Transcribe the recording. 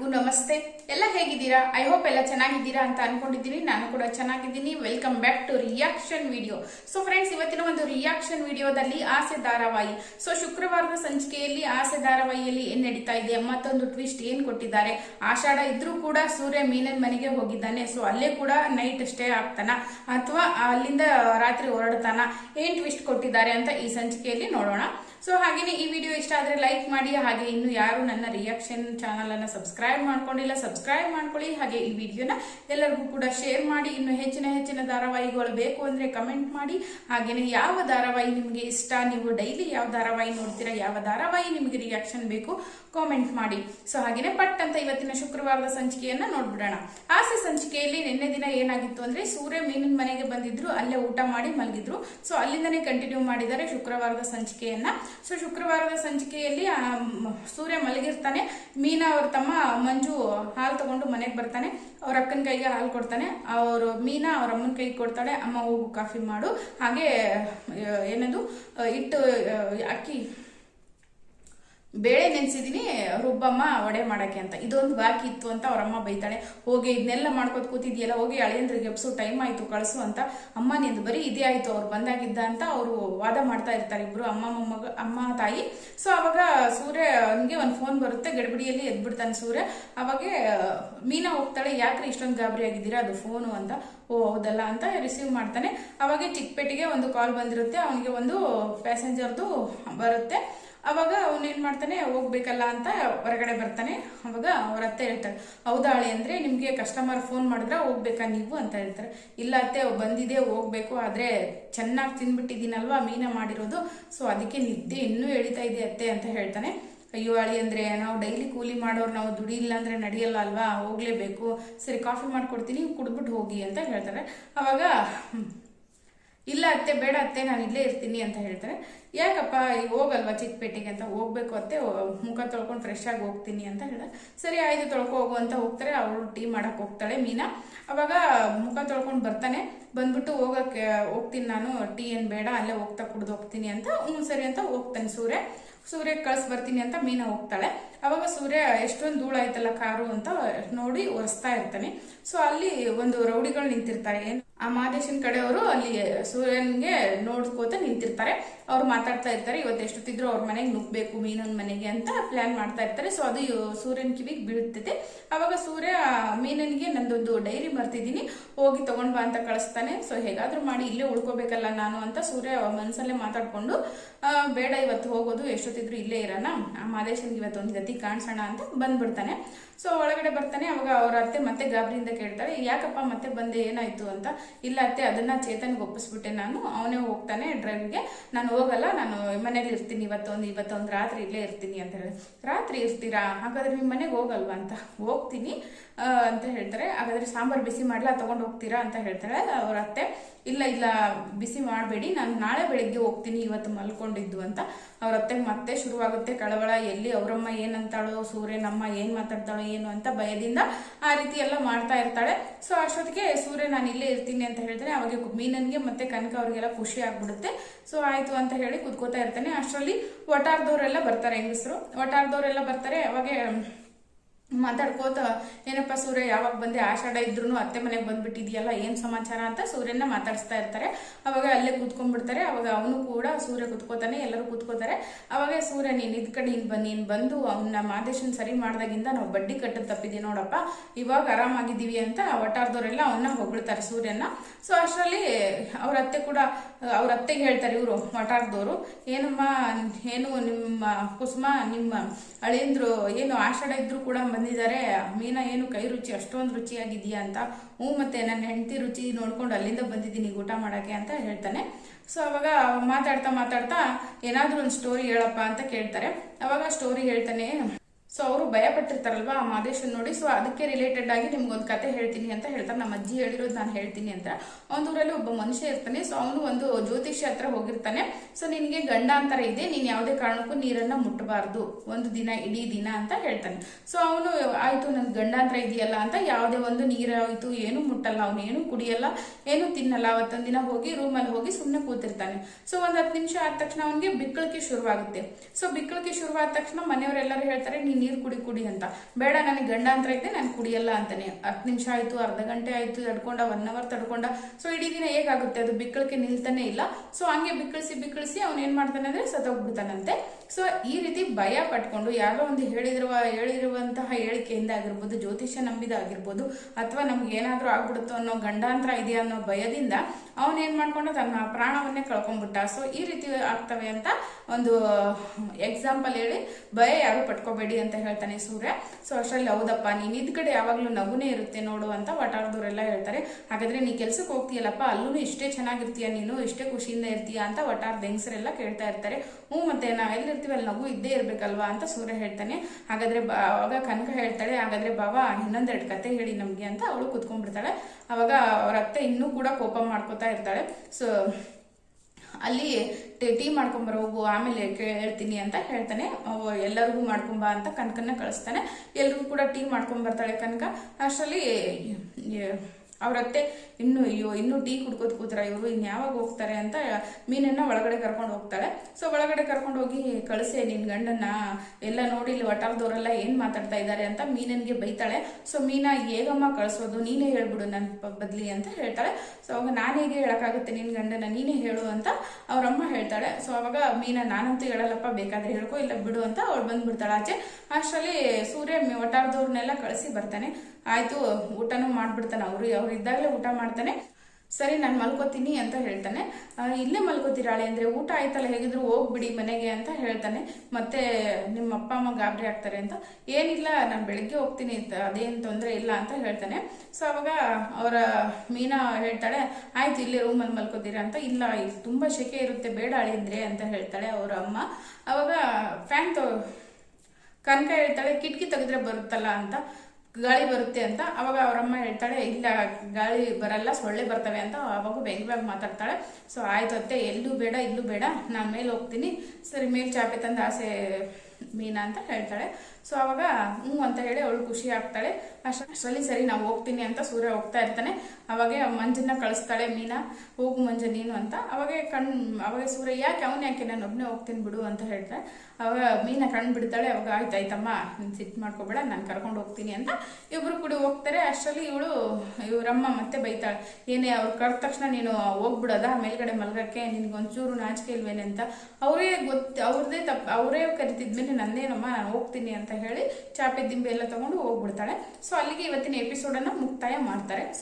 ಎಲ್ರಿಗೂ ನಮಸ್ತೆ. ಎಲ್ಲ ಹೇಗಿದ್ದೀರಾ? ಐ ಹೋಪ್ ಎಲ್ಲ ಚೆನ್ನಾಗಿದ್ದೀರಾ ಅಂತ ಅನ್ಕೊಂಡಿದ್ದೀನಿ ನಾನು ಕೂಡ ಚೆನ್ನಾಗಿದ್ದೀನಿ. Welcome back to reaction video so friends ಇವತ್ತಿನ ಒಂದು ರಿಯಾಕ್ಷನ್ ವಿಡಿಯೋದಲ್ಲಿ ಆಸೆ ಧಾರಾವಾಹಿ. ಸೊ ಶುಕ್ರವಾರದ ಸಂಚಿಕೆಯಲ್ಲಿ ಆಸೆ ಧಾರಾವಾಹಿಯಲ್ಲಿ ಏನ್ ನಡೀತಾ ಇದೆ? ಮತ್ತೊಂದು ಟ್ವಿಸ್ಟ್ ಏನ್ ಕೊಟ್ಟಿದ್ದಾರೆ? ಆಷಾಢ ಇದ್ರೂ ಕೂಡ ಸೂರ್ಯ ಮೀನನ್ ಮನೆಗೆ ಹೋಗಿದ್ದಾನೆ. ಸೊ ಅಲ್ಲೇ ಕೂಡ ನೈಟ್ ಸ್ಟೇ ಆಗ್ತಾನ? ಅಥವಾ ಅಲ್ಲಿಂದ ರಾತ್ರಿ ಹೊರಡ್ತಾನ? ಏನ್ ಟ್ವಿಸ್ಟ್ ಕೊಟ್ಟಿದ್ದಾರೆ ಅಂತ ಈ ಸಂಚಿಕೆಯಲ್ಲಿ ನೋಡೋಣ. ಸೊ ಹಾಗೇನೆ ಈ ವಿಡಿಯೋ ಇಷ್ಟ ಆದರೆ ಲೈಕ್ ಮಾಡಿ, ಹಾಗೆ ಇನ್ನು ಯಾರು ನನ್ನ ರಿಯಾಕ್ಷನ್ ಚಾನಲನ್ನು ಸಬ್ಸ್ಕ್ರೈಬ್ ಮಾಡ್ಕೊಂಡಿಲ್ಲ ಸಬ್ಸ್ಕ್ರೈಬ್ ಮಾಡ್ಕೊಳ್ಳಿ. ಹಾಗೆ ಈ ವಿಡಿಯೋನ ಎಲ್ಲರಿಗೂ ಕೂಡ ಶೇರ್ ಮಾಡಿ. ಇನ್ನು ಹೆಚ್ಚಿನ ಹೆಚ್ಚಿನ ಧಾರಾವಾಹಿಗಳು ಬೇಕು ಅಂದರೆ ಕಮೆಂಟ್ ಮಾಡಿ. ಹಾಗೆಯೇ ಯಾವ ಧಾರಾವಾಹಿ ನಿಮಗೆ ಇಷ್ಟ, ನೀವು ಡೈಲಿ ಯಾವ ಧಾರಾವಾಹಿ ನೋಡ್ತೀರಾ, ಯಾವ ಧಾರಾವಾಹಿ ನಿಮಗೆ ರಿಯಾಕ್ಷನ್ ಬೇಕು ಕಾಮೆಂಟ್ ಮಾಡಿ. ಸೊ ಹಾಗೆಯೇ ಪಟ್ ಅಂತ ಇವತ್ತಿನ ಶುಕ್ರವಾರದ ಸಂಚಿಕೆಯನ್ನು ನೋಡ್ಬಿಡೋಣ. ಆಸೆ ಸಂಚಿಕೆಯಲ್ಲಿ ನಿನ್ನೆ ದಿನ ಏನಾಗಿತ್ತು ಅಂದರೆ ಸೂರ್ಯ ಮೀನಿನ ಮನೆಗೆ ಬಂದಿದ್ರು, ಅಲ್ಲೇ ಊಟ ಮಾಡಿ ಮಲಗಿದ್ರು. ಸೊ ಅಲ್ಲಿಂದನೇ ಕಂಟಿನ್ಯೂ ಮಾಡಿದ್ದಾರೆ ಶುಕ್ರವಾರದ ಸಂಚಿಕೆಯನ್ನ. ಸೊ ಶುಕ್ರವಾರದ ಸಂಚಿಕೆಯಲ್ಲಿ ಸೂರ್ಯ ಮಲಗಿರ್ತಾನೆ. ಮೀನಾ ಅವ್ರ ತಮ್ಮ ಮಂಜು ಹಾಲು ತಗೊಂಡು ಮನೆಗೆ ಬರ್ತಾನೆ. ಅವ್ರ ಅಕ್ಕನ ಕೈಗೆ ಹಾಲು ಕೊಡ್ತಾನೆ. ಅವರು ಮೀನಾ ಅವ್ರ ಅಮ್ಮನ ಕೈಗೆ ಕೊಡ್ತಾಳೆ. ಅಮ್ಮ ಹೋಗು ಕಾಫಿ ಮಾಡು. ಹಾಗೆ ಏನದು ಇಟ್ಟು ಅಕ್ಕಿ ಬೇಳೆ ನೆನೆಸಿದ್ದೀನಿ ರುಬ್ಬಮ್ಮ ವಡೆ ಮಾಡೋಕ್ಕೆ ಅಂತ. ಇದೊಂದು ಬಾಕಿ ಇತ್ತು ಅಂತ ಅವರಮ್ಮ ಬೈತಾಳೆ. ಹೋಗಿ ಇದನ್ನೆಲ್ಲ ಮಾಡ್ಕೊತ ಕೂತಿದ್ಯಲ್ಲ, ಹೋಗಿ ಅಳಿಯಂದ್ರಿಗೆ ಎಬ್ಸು ಟೈಮ್ ಆಯಿತು, ಕಳಿಸು ಅಂತ. ಅಮ್ಮ ನಿಂದು ಬರೀ ಇದೇ ಆಯಿತು, ಅವ್ರು ಬಂದಾಗಿದ್ದ ಅಂತ ಅವರು ವಾದ ಮಾಡ್ತಾ ಇರ್ತಾರೆ ಇಬ್ಬರು ಅಮ್ಮ ಮೊಮ್ಮಗ, ಅಮ್ಮ ತಾಯಿ. ಸೊ ಅವಾಗ ಸೂರ್ಯ ಅವನಿಗೆ ಒಂದು ಫೋನ್ ಬರುತ್ತೆ, ಗಡಿಬಿಡಿಯಲ್ಲಿ ಎದ್ಬಿಡ್ತಾನೆ ಸೂರ್ಯ. ಅವಾಗೆ, ಮೀನಾ ಹೋಗ್ತಾಳೆ, ಯಾಕ್ರಿ ಇಷ್ಟೊಂದು ಗಾಬರಿ ಆಗಿದ್ದೀರಾ, ಅದು ಫೋನು ಅಂತ. ಓ, ಹೌದಲ್ಲ ಅಂತ ರಿಸೀವ್ ಮಾಡ್ತಾನೆ. ಅವಾಗೆ ಚಿಕ್ಕಪೇಟೆಗೆ ಒಂದು ಕಾಲ್ ಬಂದಿರುತ್ತೆ, ಅವನಿಗೆ ಒಂದು ಪ್ಯಾಸೆಂಜರ್ದು ಬರುತ್ತೆ. ಅವಾಗ ಅವನು ಏನು ಮಾಡ್ತಾನೆ, ಹೋಗ್ಬೇಕಲ್ಲ ಅಂತ ಹೊರಗಡೆ ಬರ್ತಾನೆ. ಅವಾಗ ಅವ್ರ ಅತ್ತೆ ಹೇಳ್ತಾರೆ, ಹೌದಾ ಅಳಿ ಅಂದ್ರೆ ನಿಮ್ಗೆ ಕಸ್ಟಮರ್ ಫೋನ್ ಮಾಡಿದ್ರೆ ಹೋಗ್ಬೇಕಾ ನೀವು? ಅಂತ ಹೇಳ್ತಾರೆ. ಇಲ್ಲ ಅತ್ತೆ ಬಂದಿದೆ, ಹೋಗ್ಬೇಕು. ಆದ್ರೆ ಚೆನ್ನಾಗಿ ತಿಂದ್ಬಿಟ್ಟಿದ್ದೀನಲ್ವ ಮೀನ ಮಾಡಿರೋದು. ಸೊ ಅದಕ್ಕೆ ನಿದ್ದೆ ಇನ್ನೂ ಎಳಿತಾ ಇದೆ ಅತ್ತೆ ಅಂತ ಹೇಳ್ತಾನೆ. ಅಯ್ಯೋ ಅಳಿ ಅಂದ್ರೆ ನಾವು ಡೈಲಿ ಕೂಲಿ ಮಾಡೋರು, ನಾವು ದುಡಿಯಿಲ್ಲ ಅಂದ್ರೆ ನಡೆಯಲ್ಲ ಅಲ್ವಾ? ಹೋಗ್ಲೇಬೇಕು. ಸರಿ, ಕಾಫಿ ಮಾಡ್ಕೊಡ್ತೀನಿ ಕುಡ್ಬಿಟ್ಟು ಹೋಗಿ ಅಂತ ಹೇಳ್ತಾರೆ. ಅವಾಗ ಇಲ್ಲ ಅತ್ತೆ, ಬೇಡ ಅತ್ತೆ, ನಾನು ಇಲ್ಲೇ ಇರ್ತೀನಿ ಅಂತ ಹೇಳ್ತಾರೆ. ಯಾಕಪ್ಪ ಈಗ ಹೋಗಲ್ವಾ ಚಿಕ್ಕಪೇಟೆಗೆ ಅಂತ ಹೋಗ್ಬೇಕು ಅತ್ತೆ ಮುಖ ತೊಳ್ಕೊಂಡು ಫ್ರೆಶ್ ಆಗಿ ಹೋಗ್ತೀನಿ ಅಂತ ಹೇಳಿದ್ರೆ ಸರಿ, ಆಯ್ತು ತೊಳ್ಕೊ ಹೋಗು ಅಂತ ಹೋಗ್ತಾರೆ, ಅವಳು ಟೀ ಮಾಡಕ್ ಹೋಗ್ತಾಳೆ ಮೀನಾ. ಅವಾಗ ಮುಖ ತೊಳ್ಕೊಂಡು ಬರ್ತಾನೆ, ಬಂದ್ಬಿಟ್ಟು ಹೋಗಕ್ಕೆ, ಹೋಗ್ತೀನಿ ನಾನು, ಟೀ ಏನು ಬೇಡ, ಅಲ್ಲೇ ಹೋಗ್ತಾ ಕುಡ್ದು ಹೋಗ್ತೀನಿ ಅಂತ, ಹ್ಞೂ, ಸರಿ ಅಂತ ಹೋಗ್ತಾನೆ ಸೂರ್ಯ. ಸೂರ್ಯ ಕಳ್ಸಿ ಬರ್ತೀನಿ ಅಂತ ಮೀನಾ ಹೋಗ್ತಾಳೆ. ಅವಾಗ ಸೂರ್ಯ ಎಷ್ಟೊಂದು ಧೂಳ ಆಯ್ತಲ್ಲ ಕಾರು ಅಂತ ನೋಡಿ ಒರೆಸ್ತಾ ಇರ್ತಾನೆ. ಸೊ ಅಲ್ಲಿ ಒಂದು ರೌಡಿಗಳು ನಿಂತಿರ್ತಾರೆ, ಏನ್- ಆ ಮಹದೇಶನ್ ಕಡೆಯವರು ಅಲ್ಲಿ ಸೂರ್ಯನ್ಗೆ ನೋಡ್ಕೋತ ನಿಂತಿರ್ತಾರೆ. ಅವ್ರು ಮಾತಾಡ್ತಾ ಇರ್ತಾರೆ, ಇವತ್ತು ಎಷ್ಟೊತ್ತಿದ್ರು ಅವ್ರ ಮನೆಗೆ ನುಗ್ಬೇಕು ಮೀನನ್ ಮನೆಗೆ ಅಂತ ಪ್ಲಾನ್ ಮಾಡ್ತಾ ಇರ್ತಾರೆ. ಸೊ ಅದು ಸೂರ್ಯನ್ ಕಿವಿಗೆ ಬೀಳ್ತೈತೆ ಅವಾಗ ಸೂರ್ಯ ಮೀನನ್ಗೆ, ನಂದೊಂದು ಡೈರಿ ಬರ್ತಿದ್ದೀನಿ ಹೋಗಿ ತಗೊಂಡ್ ಬಾ ಅಂತ ಕಳಿಸ್ತಾನೆ. ಸೊ, ಹೇಗಾದ್ರೂ ಮಾಡಿ ಇಲ್ಲೇ ಉಳ್ಕೋಬೇಕಲ್ಲ ನಾನು ಅಂತ ಸೂರ್ಯ ಮನ್ಸಲ್ಲೇ ಮಾತಾಡ್ಕೊಂಡು ಬೇಡ ಇವತ್ತು ಹೋಗೋದು, ಎಷ್ಟೊತ್ತಿದ್ರು ಇಲ್ಲೇ ಇರೋಣ. ಆ ಇವತ್ತು ಒಂದು ಗತಿ ಕಾಣಿಸೋಣ ಅಂತ ಬಂದ್ಬಿಡ್ತಾನೆ. ಸೊ ಒಳಗಡೆ ಬರ್ತಾನೆ. ಅವಾಗ ಅವ್ರ ಅತ್ತೆ ಮತ್ತೆ ಗಾಬರಿಯಿಂದ ಕೇಳ್ತಾರೆ, ಯಾಕಪ್ಪ ಮತ್ತೆ ಬಂದೆ, ಏನಾಯ್ತು? ಅಂತ. ಇಲ್ಲ ಅತ್ತೆ ಅದನ್ನ ಚೇತನ್ಗೆ ಒಪ್ಪಿಸ್ಬಿಟ್ಟೆ ನಾನು. ಅವನೇ ಹೋಗ್ತಾನೆ ಡ್ರೈವ್ಗೆ ನಾನು ಹೋಗಲ್ಲ, ನಾನು ಮನೇಲಿ ಇರ್ತೀನಿ ಇವತ್ತೊಂದು ಇವತ್ತೊಂದು ರಾತ್ರಿ ಇಲ್ಲೇ ಇರ್ತೀನಿ ಅಂತ ಹೇಳಿ. ರಾತ್ರಿ ಇರ್ತೀರಾ? ಹಾಗಾದ್ರೆ ನಿಮ್ಮ ಮನೆಗೆ ಹೋಗಲ್ವಾ ಅಂತ. ಹೋಗ್ತೀನಿ ಅಂತ ಹೇಳ್ತಾರೆ. ಹಾಗಾದ್ರೆ ಸಾಂಬಾರ್ ಬಿಸಿ ಮಾಡ್ಲಾ, ತಗೊಂಡು ಹೋಗ್ತೀರಾ ಅಂತ ಹೇಳ್ತಾಳೆ ಅವ್ರ ಅತ್ತೆ ಇಲ್ಲ ಇಲ್ಲ, ಬಿಸಿ ಮಾಡಬೇಡಿ. ನಾನು ನಾಳೆ ಬೆಳಿಗ್ಗೆ ಹೋಗ್ತೀನಿ, ಇವತ್ತು ಮಲ್ಕೊಂಡಿದ್ದು ಅಂತ. ಅವ್ರ ಅತ್ತೆಗೆ ಮತ್ತೆ ಶುರುವಾಗುತ್ತೆ ಕಳವಳ. ಎಲ್ಲಿ ಅವರಮ್ಮ ಏನಂತಾಳೋ, ಸೂರ್ಯನಮ್ಮ ಏನು ಮಾತಾಡ್ತಾಳೋ, ಏನು ಅಂತ ಭಯದಿಂದ ಆ ರೀತಿ ಎಲ್ಲ ಮಾಡ್ತಾ ಇರ್ತಾಳೆ. ಸೊ ಅಷ್ಟೊತ್ತಿಗೆ ಸೂರ್ಯ, ನಾನು ಇಲ್ಲೇ ಇರ್ತೀನಿ ಅಂತ ಹೇಳ್ತಾನೆ. ಅವಾಗ ಮೀನನ್ಗೆ ಮತ್ತೆ ಕನಕ ಅವ್ರಿಗೆಲ್ಲ ಖುಷಿ ಆಗ್ಬಿಡುತ್ತೆ. ಸೊ ಆಯ್ತು ಅಂತ ಹೇಳಿ ಕುತ್ಕೋತಾ ಇರ್ತಾನೆ. ಅಷ್ಟರಲ್ಲಿ ಒಟಾರ್ದವ್ರೆಲ್ಲ ಬರ್ತಾರೆ ಹೆಂಗಸರು. ಒಟಾರ್ದವ್ರೆಲ್ಲ ಬರ್ತಾರೆ. ಅವಾಗ ಮಾತಾಡ್ಕೋತ, ಏನಪ್ಪ ಸೂರ್ಯ, ಯಾವಾಗ ಬಂದೆ? ಆಷಾಢ ಇದ್ರು ಅತ್ತೆ ಮನೆಗೆ ಬಂದ್ಬಿಟ್ಟಿದ್ಯಲ್ಲ, ಏನ್ ಸಮಾಚಾರ? ಅಂತ ಸೂರ್ಯನ ಮಾತಾಡಿಸ್ತಾ ಇರ್ತಾರೆ. ಅವಾಗ ಅಲ್ಲೇ ಕೂತ್ಕೊಂಡ್ಬಿಡ್ತಾರೆ. ಅವಾಗ ಅವನು ಕೂಡ ಸೂರ್ಯ ಕುತ್ಕೋತಾನೆ, ಎಲ್ಲರೂ ಕೂತ್ಕೋತಾರೆ. ಅವಾಗ ಸೂರ್ಯ, ನೀನ್ ಇದ್ ಕಡೆ ಇನ್ ಬಂದ್ ನೀನ್ ಬಂದು ಅವನ್ನ ಮಾದೇಶನ್ ಸರಿ ಮಾಡ್ದಾಗಿಂದ ನಾವು ಬಡ್ಡಿ ಕಟ್ಟದ್ ತಪ್ಪಿದ್ವಿ ನೋಡಪ್ಪ? ಇವಾಗ ಆರಾಮಾಗಿದ್ದೀವಿ ಅಂತ ಒಟ್ಟಾರ್ದವರೆಲ್ಲ ಅವನ್ನ ಹೊಗಳ್ತಾರೆ ಸೂರ್ಯನ ಸೊ ಅಷ್ಟರಲ್ಲಿ ಅವ್ರ ಅತ್ತೆ ಕೂಡ, ಅವ್ರ ಅತ್ತೆಗೆ ಹೇಳ್ತಾರೆ ಇವರು ಒಟ್ಟಾರ್ದವರು, ಏನಮ್ಮ, ಏನು ನಿಮ್ಮ ಕುಸುಮ, ನಿಮ್ಮ ಅಳಿಯಂದ್ರು, ಏನು ಆಷಾಢ ಇದ್ರು ಕೂಡ ಬಂದಿದ್ದಾರೆ. ಮೀನಾ ಏನು ಕೈ ರುಚಿ, ಅಷ್ಟೊಂದು ರುಚಿಯಾಗಿದೆಯಾ ಅಂತ? ಹ್ಞೂ ಮತ್ತೆ ನನ್ನ ಹೆಂಡತಿ ರುಚಿ ನೋಡ್ಕೊಂಡು ಅಲ್ಲಿಂದ ಬಂದಿದ್ದೀನಿ ಊಟ ಮಾಡೋಕ್ಕೆ ಅಂತ ಹೇಳ್ತಾನೆ. ಸೊ ಅವಾಗ ಮಾತಾಡ್ತಾ ಮಾತಾಡ್ತಾ ಏನಾದರೂ ಒಂದು ಸ್ಟೋರಿ ಹೇಳಪ್ಪ ಅಂತ ಕೇಳ್ತಾರೆ. ಅವಾಗ ಸ್ಟೋರಿ ಹೇಳ್ತಾನೆ ಸೊ ಅವರು ಭಯ ಪಟ್ಟಿರ್ತಾರಲ್ವಾ ಆ ಮಾದೇಶನ್ ನೋಡಿ. ಸೊ ಅದಕ್ಕೆ ರಿಲೇಟೆಡ್ ಆಗಿ ನಿಮ್ಗೊಂದು ಕತೆ ಹೇಳ್ತೀನಿ ಅಂತ ಹೇಳ್ತಾರೆ. ನಮ್ಮ ಅಜ್ಜಿ ಹೇಳಿರೋದು ನಾನು ಹೇಳ್ತೀನಿ ಅಂತ. ಒಂದೂರಲ್ಲಿ ಒಬ್ಬ ಮನುಷ್ಯ ಇರ್ತಾನೆ. ಸೊ ಅವನು ಒಂದು ಜ್ಯೋತಿಷ್ಯ ಹತ್ರ ಹೋಗಿರ್ತಾನೆ. ಸೊ ನಿನಗೆ ಗಂಡಾಂತರ ಇದೆ. ನೀನು ಯಾವುದೇ ಕಾರಣಕ್ಕೂ ನೀರನ್ನು ಮುಟ್ಟಬಾರ್ದು ಒಂದು ದಿನ, ಇಡೀ ದಿನ ಅಂತ ಹೇಳ್ತಾನೆ. ಸೊ ಅವನು, ಆಯಿತು ನನ್ನ ಗಂಡಾಂತರ ಇದೆಯಲ್ಲ ಅಂತ ಯಾವುದೇ ಒಂದು ನೀರಾಯ್ತು ಏನು ಮುಟ್ಟಲ್ಲ. ಅವನು ಏನು ಕುಡಿಯಲ್ಲ, ಏನು ತಿನ್ನಲ್ಲ. ಅವತ್ತೊಂದು ದಿನ ಹೋಗಿ ರೂಮಲ್ಲಿ ಹೋಗಿ ಸುಮ್ಮನೆ ಕೂತಿರ್ತಾನೆ. ಸೊ ಒಂದು ಹತ್ತು ನಿಮಿಷ ಆದ ತಕ್ಷಣ ಅವನಿಗೆ ಬಿಕ್ಕಳಿಕೆ ಶುರುವಾಗುತ್ತೆ. ಸೊ ಬಿಕ್ಕಳಿಕೆ ಶುರುವಾದ ತಕ್ಷಣ ಮನೆಯವರೆಲ್ಲರೂ ಹೇಳ್ತಾರೆ, ನೀನ್ ನೀರು ಕುಡಿ ಕುಡಿ ಅಂತ. ಬೇಡ, ನನಗೆ ಗಂಡ ಅಂತ ಇದ್ದೆ ನಾನು ಕುಡಿಯಲ್ಲ ಅಂತಾನೆ. ಹತ್ತು ನಿಮಿಷ ಆಯಿತು, ಅರ್ಧ ಗಂಟೆ ಆಯಿತು, ತಡ್ಕೊಂಡ ಒನ್ ಅವರ್ ತಡ್ಕೊಂಡ. ಸೊ ಇಡೀ ದಿನ ಹೇಗಾಗುತ್ತೆ? ಅದು ಬಿಕ್ಕಳಿಕೆ ನಿಲ್ತಾನೆ ಇಲ್ಲ. ಸೊ ಹಂಗೆ ಬಿಕ್ಕಳಿಸಿ ಬಿಕ್ಕಳಿಸಿ ಅವ್ನು ಏನು ಮಾಡ್ತಾನೆ ಅಂದರೆ ಸತ್ತೋಗ್ಬಿಡ್ತಾನಂತೆ. ಸೊ ಈ ರೀತಿ ಭಯ ಪಟ್ಕೊಂಡು ಯಾರೋ ಒಂದು ಹೇಳಿರುವ, ಹೇಳಿರುವಂತಹ ಹೇಳಿಕೆಯಿಂದ ಆಗಿರ್ಬೋದು, ಜ್ಯೋತಿಷ್ಯ ನಂಬಿದ ಆಗಿರ್ಬೋದು, ಅಥವಾ ನಮ್ಗೆ ಏನಾದರೂ ಆಗ್ಬಿಡುತ್ತೋ ಅನ್ನೋ ಗಂಡಾಂತರ ಇದೆಯಾ ಅನ್ನೋ ಭಯದಿಂದ ಅವನು ಏನು ಮಾಡ್ಕೊಂಡು ತನ್ನ ಪ್ರಾಣವನ್ನೇ ಕಳ್ಕೊಂಡ್ಬಿಟ್ಟ. ಸೊ ಈ ರೀತಿ ಆಗ್ತವೆ ಅಂತ ಒಂದು ಎಕ್ಸಾಂಪಲ್ ಹೇಳಿ, ಭಯ ಯಾರು ಪಟ್ಕೋಬೇಡಿ ಅಂತ ಹೇಳ್ತಾನೆ ಸೂರ್ಯ. ಸೊ ಅಷ್ಟರಲ್ಲಿ ಹೌದಪ್ಪ, ನೀನ್ ಇದ್ ಕಡೆ ಯಾವಾಗ್ಲೂ ನಗುನೇ ಇರುತ್ತೆ ನೋಡು ಅಂತ ವಟಾರದವರೆಲ್ಲ ಹೇಳ್ತಾರೆ. ಹಾಗಾದ್ರೆ ನೀ ಕೆಲ್ಸಕ್ಕೆ ಹೋಗ್ತೀಯಲ್ಲಪ್ಪ ಅಲ್ಲೂ ಇಷ್ಟೇ ಚೆನ್ನಾಗಿರ್ತೀಯ, ನೀನು ಇಷ್ಟೇ ಖುಷಿಯಿಂದ ಇರ್ತೀಯ ಅಂತ ವಟಾರದ ಹೆಂಗಸರೆಲ್ಲ ಕೇಳ್ತಾ ಇರ್ತಾರೆ. ಹ್ಞೂ ಮತ್ತೆ ನಾವ್ ಎಲ್ಲಿರ್ತೀವಿ ಅಲ್ಲಿ ನಗು ಇದ್ದೇ ಇರ್ಬೇಕಲ್ವಾ ಅಂತ ಸೂರ್ಯ ಹೇಳ್ತಾನೆ. ಹಾಗಾದ್ರೆ ಅವಾಗ ಕನಕ ಹೇಳ್ತಾಳೆ, ಹಾಗಾದ್ರೆ ಬಾಬಾ ಇನ್ನೊಂದೆರಡು ಕತೆ ಹೇಳಿ ನಮ್ಗೆ ಅಂತ ಅವಳು ಕುತ್ಕೊಂಡ್ಬಿಡ್ತಾಳೆ. ಅವಾಗ ಅವ್ರ ಅತ್ತೆ ಇನ್ನೂ ಕೂಡ ಕೋಪ ಮಾಡ್ಕೋತಾ ಇರ್ತಾಳೆ. ಸೊ ಅಲ್ಲಿ ಟೀ- ಮಾಡ್ಕೊಂಬರ ಹೋಗು ಆಮೇಲೆ ಹೇಳ್ತೀನಿ ಅಂತ ಹೇಳ್ತಾನೆ. ಎಲ್ಲರಿಗೂ ಮಾಡ್ಕೊಂಬ ಅಂತ ಕನಕನ್ನ ಕಳಿಸ್ತಾನೆ. ಎಲ್ರಿಗೂ ಕೂಡ ಟೀ ಮಾಡ್ಕೊಂಬರ್ತಾಳೆ ಕನಕ. ಅಷ್ಟರಲ್ಲಿ ಅವರತ್ತೆ ಇನ್ನು ಅಯ್ಯೋ, ಇನ್ನು ಟೀ ಕುಡ್ಕೋದು ಕೂತರ ಇವರು, ಇನ್ ಯಾವಾಗ ಹೋಗ್ತಾರೆ ಅಂತ ಮೀನನ್ನ ಒಳಗಡೆ ಕರ್ಕೊಂಡು ಹೋಗ್ತಾಳೆ. ಸೊ ಒಳಗಡೆ ಕರ್ಕೊಂಡು ಹೋಗಿ ಕಳಿಸೆ, ನಿನ್ ಗಂಡನ್ನ ಎಲ್ಲ ನೋಡಿ ಇಲ್ಲಿ ವಟಾರದವರೆಲ್ಲ ಏನ್ ಮಾತಾಡ್ತಾ ಇದ್ದಾರೆ ಅಂತ ಮೀನನ್ಗೆ ಬೈತಾಳೆ. ಸೊ ಮೀನಾ, ಹೇಗಮ್ಮ ಕಳಿಸೋದು? ನೀನೇ ಹೇಳ್ಬಿಡು ನನ್ನ ಬದಲಿ ಅಂತ ಹೇಳ್ತಾಳೆ. ಸೊ ಅವಾಗ ನಾನು ಹೇಗೆ ಹೇಳಕ್ಕಾಗುತ್ತೆ ನಿನ್ ಗಂಡನ ನೀನೇ ಹೇಳು ಅಂತ ಅವರಮ್ಮ ಹೇಳ್ತಾಳೆ. ಸೊ ಅವಾಗ ಮೀನಾ, ನಾನಂತೂ ಹೇಳಲ್ಲಪ್ಪ, ಬೇಕಾದ್ರೆ ಹೇಳ್ಕೊ, ಇಲ್ಲ ಬಿಡು ಅಂತ ಅವ್ಳು ಬಂದ್ಬಿಡ್ತಾಳೆ ಆಚೆ. ಅಷ್ಟರಲ್ಲಿ ಸೂರ್ಯ ವಟಾರದವ್ರನ್ನೆಲ್ಲ ಕಳಿಸಿ ಬರ್ತಾನೆ. ಆಯ್ತು, ಊಟನೂ ಮಾಡ್ಬಿಡ್ತಾನೆ. ಅವರು, ಅವ್ರು ಇದ್ದಾಗಲೇ ಊಟ ಮಾಡ್ತಾನೆ. ಸರಿ, ನಾನು ಮಲ್ಕೋತೀನಿ ಅಂತ ಹೇಳ್ತಾನೆ. ಇಲ್ಲೇ ಮಲ್ಕೋತೀರಾಳೆ ಅಂದರೆ ಊಟ ಆಯ್ತಲ್ಲ, ಹೇಗಿದ್ರು ಹೋಗ್ಬಿಡಿ ಮನೆಗೆ ಅಂತ ಹೇಳ್ತಾನೆ. ಮತ್ತೆ ನಿಮ್ಮ ಅಪ್ಪ ಅಮ್ಮ ಗಾಬರಿ ಆಗ್ತಾರೆ ಅಂತ, ಏನಿಲ್ಲ, ನಾನು ಬೆಳಿಗ್ಗೆ ಹೋಗ್ತೀನಿ ಅಂತ ಅದೇನು ತೊಂದರೆ ಇಲ್ಲ ಅಂತ ಹೇಳ್ತಾನೆ. ಸೊ ಅವಾಗ ಅವರ ಮೀನಾ ಹೇಳ್ತಾಳೆ, ಆಯ್ತು, ಇಲ್ಲೇ ರೂಮಲ್ಲಿ ಮಲ್ಕೋತೀರಾ ಅಂತ. ಇಲ್ಲ, ಇಲ್ಲಿ ತುಂಬ ಶೆಕೆ ಇರುತ್ತೆ, ಬೇಡ ಅಳಿಂದ್ರೆ ಅಂತ ಹೇಳ್ತಾಳೆ ಅವರ ಅಮ್ಮ. ಅವಾಗ ಫ್ಯಾನ್ ತೊ, ಕನಕ ಹೇಳ್ತಾಳೆ, ಕಿಟಕಿ ತೆಗೆದ್ರೆ ಬರುತ್ತಲ್ಲ, ಅಂತ. ಗಾಳಿ ಬರುತ್ತೆ ಅಂತ ಅವಾಗ ಅವರಮ್ಮ ಹೇಳ್ತಾಳೆ, ಇಲ್ಲ, ಗಾಳಿ ಬರಲ್ಲ, ಸೊಳ್ಳೆ ಬರ್ತವೆ ಅಂತ ಅವಾಗ ವ್ಯಂಗ್ಯವಾಗಿ ಮಾತಾಡ್ತಾಳೆ. ಸೊ ಆಯ್ತು ಅತ್ತೆ, ಎಲ್ಲೂ ಬೇಡ, ಇಲ್ಲೂ ಬೇಡ, ನಾನು ಮೇಲೆ ಹೋಗ್ತೀನಿ. ಸರಿ, ಮೇಲ್ ಚಾಪೆ ತಂದು ಆಸೆ ಮೀನಾ ಅಂತ ಹೇಳ್ತಾಳೆ. ಸೊ ಅವಾಗ ಹ್ಞೂ ಅಂತ ಹೇಳಿ ಅವಳು ಖುಷಿ ಆಗ್ತಾಳೆ. ಅಷ್ಟು ಅಷ್ಟರಲ್ಲಿ ಸರಿ ನಾವು ಹೋಗ್ತೀನಿ ಅಂತ ಸೂರ್ಯ ಹೋಗ್ತಾ ಇರ್ತಾನೆ. ಅವಾಗೆ ಮಂಜನ್ನ ಕಳಿಸ್ತಾಳೆ, ಮೀನಾ, ಹೋಗು ಮಂಜ, ನೀನು ಅಂತ. ಅವಾಗೆ ಕಣ್ ಅವಾಗ ಸೂರ್ಯ, ಯಾಕೆ, ಅವನು ಯಾಕೆ ನಾನು ಒಬ್ಬನೇ ಹೋಗ್ತೀನಿ ಬಿಡು ಅಂತ ಹೇಳ್ತಾಳೆ ಅವಾಗ ಮೀನಾ ಕಣ್ಣು ಬಿಡ್ತಾಳೆ, ಅವಾಗ ಆಯ್ತು, ಆಯ್ತಮ್ಮ, ನೀನು ಸಿಟ್ಟು ಮಾಡ್ಕೋಬೇಡ, ನಾನು ಕರ್ಕೊಂಡು ಹೋಗ್ತೀನಿ ಅಂತ ಇಬ್ಬರು ಕೂಡ ಹೋಗ್ತಾರೆ. ಅಷ್ಟರಲ್ಲಿ ಇವಳು ಇವರಮ್ಮ ಮತ್ತೆ ಬೈತಾಳೆ, ಏನೇ, ಅವ್ರು ಕರೆದ ತಕ್ಷಣ ನೀನು ಹೋಗ್ಬಿಡೋದ? ಮೇಲ್ಗಡೆ ಮಲ್ಗಕ್ಕೆ ನಿನ್ಗೊಂಚೂರು ನಾಚಿಕೆ ಇಲ್ವೇನೆ ಅಂತ. ಅವರೇ ಗೊತ್ತು ಅವ್ರದೇ ತಪ್ಪು ಅವರೇ ಕರಿತಿದ್ಮೇಲೆ ನಂದೇನಮ್ಮ ನಾನು ಹೋಗ್ತೀನಿ ಅಂತ ಹೇಳಿ ಚಾಪೆ ದಿಂಬೆ ಎಲ್ಲ ತಗೊಂಡು ಹೋಗ್ಬಿಡ್ತಾಳೆ. ಸೊ ಅಲ್ಲಿಗೆ ಇವತ್ತಿನ ಎಪಿಸೋಡನ್ನ ಮುಕ್ತಾಯ ಮಾಡ್ತಾರೆ.